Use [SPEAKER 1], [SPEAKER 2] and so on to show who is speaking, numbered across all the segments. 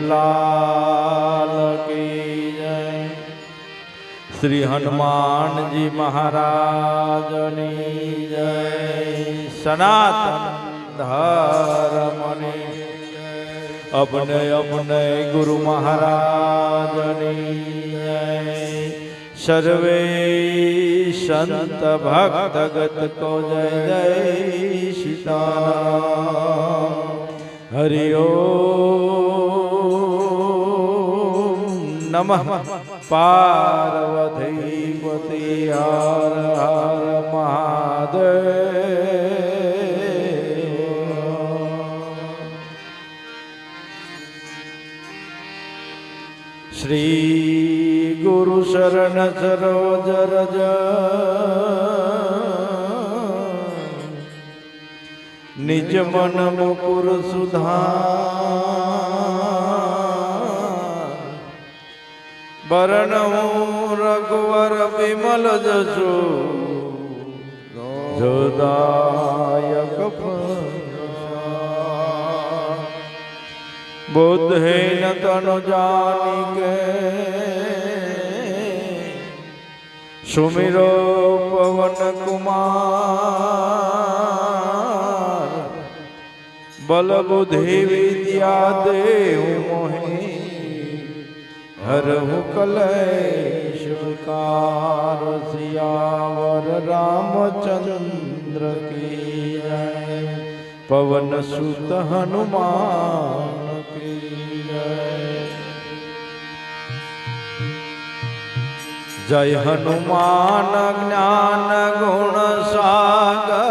[SPEAKER 1] लाल की जय। श्री हनुमान जी महाराज जय। सनातन धर्मनी अपने अपने गुरु महाराज जय। सर्वे संत भक्तगत को जय जय सीता। हरिओ નમઃ પાર્વતી પતિ હર હર મહાદેવ. શ્રી ગુરુ શરણ સરોજ રજ. નિજ મન મુકુર સુધા બરણું રઘુવર વિમલ જસુ જોદાયક બુદ્ધેન તનુ જાનિકે સુમિરો પવન કુમાર બલ બુદ્ધિ વિદ્યા દેવ મોહી હરહુ કલેશ વિકાર સિયાવર રામચંદ્ર કી જય પવન સુત હનુમાન કી જય જય હનુમાન જ્ઞાન ગુણ સાગર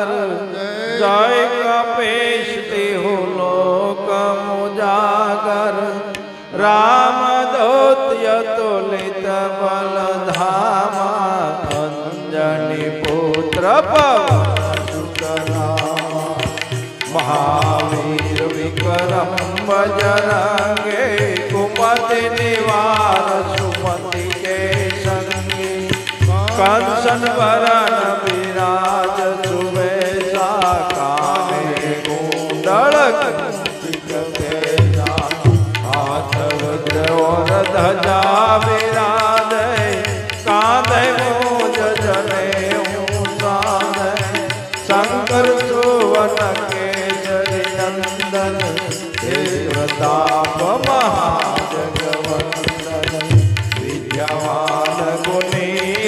[SPEAKER 1] બજરંગે કુમતિ નિવાર સુમતિ કે સંગે. કંસન વરણ વિરાજ સુવેશા કામે કુંડળ હાથ વજ્ર ધજા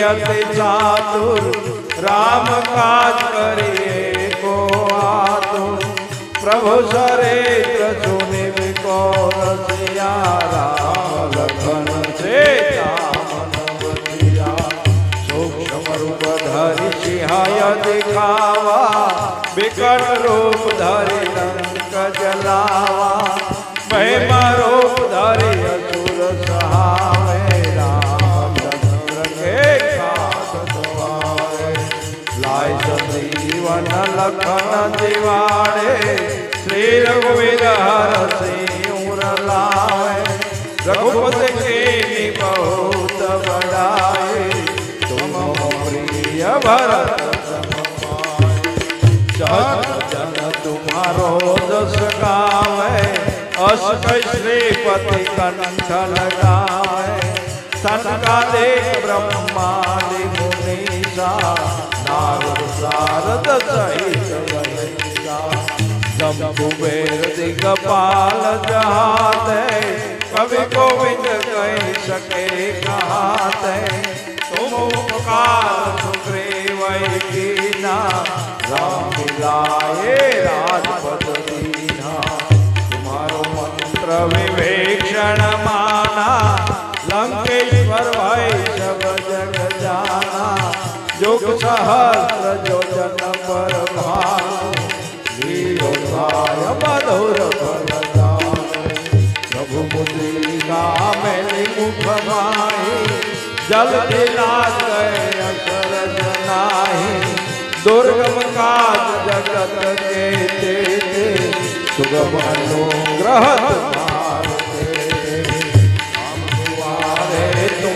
[SPEAKER 1] અતિ ચાતુર રામ કાજ કરીએ કો આતુર પ્રભુ સરેત્ર સુનિ વિકો રસિયા રામ લખન છે સૂક્ષ્મ દેખાવા વિકટ રૂપ ધરી લંક જલાવા भुवन लखन दिवाड़े। श्री रघुवीर हर सिंह लाए। रघुपति के बहुत बड़ाए तुम प्रिय भरत जन तुम्हारो दस गाँव। अस श्रीपति कंठ लगाए सन देव ब्रह्मा नारद सारद सहित जब कुबेर दिगपाल जहाते कवि गोविंद कह सके कहाते तुम उपकार सुग्रीव कीना राम मिलाए राजपद दीना तुम्हारो मंत्र विवेक्षण माना लंकेश्वर भाई सब जग जाना जुग सहस्र जो जन पर भानु। लीलोत्साय मधुर मैंने मुख जल दिलास गए दुर्गम काज जगत के तेते। सुगम अनुग्रह तुम्हारे। तुम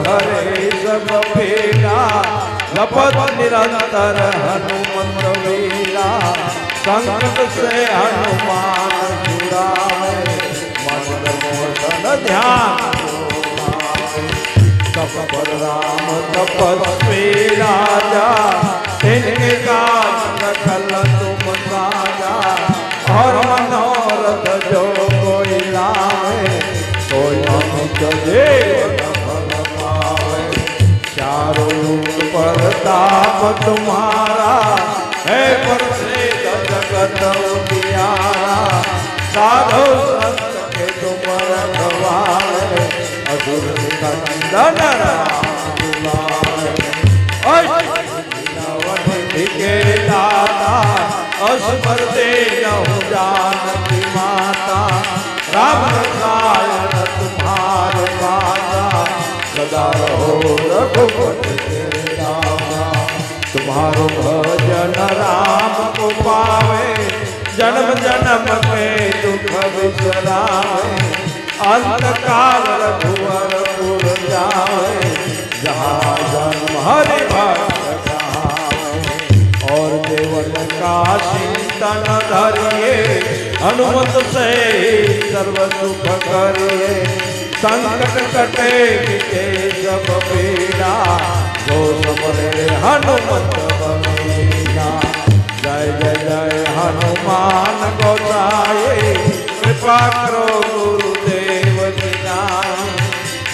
[SPEAKER 1] હરે સર્વ ભેરા જપત નિરંતર હનુમંત વીરા સંકટ સે હનુમાન જુરાવે મન મોહન ધ્યાન તપર રામ તપસ્વી રાજા તેને કાજ રખલ તુમ સાજા હર મનોરથ જો કોઈ લાવે કોઈ અનુજ દેવ તમારો પ્રતાપ તમારા હે પરસે જગત પ્યારા સાધો સંત કે તુમર ભગવાન અધુર કંદન કે દાતા. અસ્મર માતા. રામ તુમાર બાજ तुम्हारो भजन राम को पावे, जन्म जन्म के दुख बिसरावे अंत काल रघुवर पुर जावे, जहाँ जन्म हरि भक्त और देवन का चिंतन धरिए, हनुमत से सर्व सुख करिए। संकट कटे मिटे सब पीड़ा जो समरे हनुमत बलवीरा जय जय जय हनुमान गोसाए कृपा करो गुरुदेव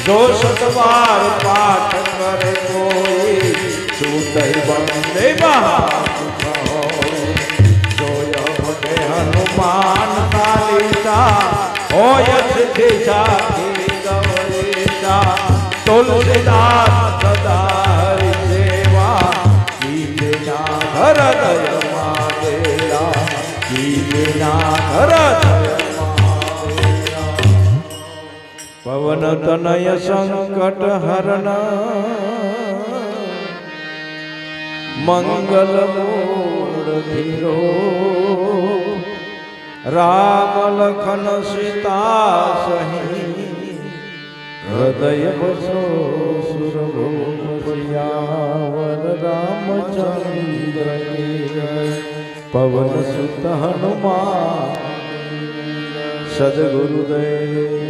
[SPEAKER 1] जो सतबार पाठ कर कोई छूटे बंदे हनुमान चालीसा हो यथा की સેવા તુલસીદાસ સદારી સેવા કીર્તિના હૃદયમાં દેરા કીર્તિના હૃદયમાં પવન તનય સંકટ હરણ, મંગલ મૂળ ધીરો, રામ લખન સીતા સહી હૃદય બસો સુરભુપિયાવર રામચંદ્ર પવન સુત હનુમાન સદગુરુદેવ.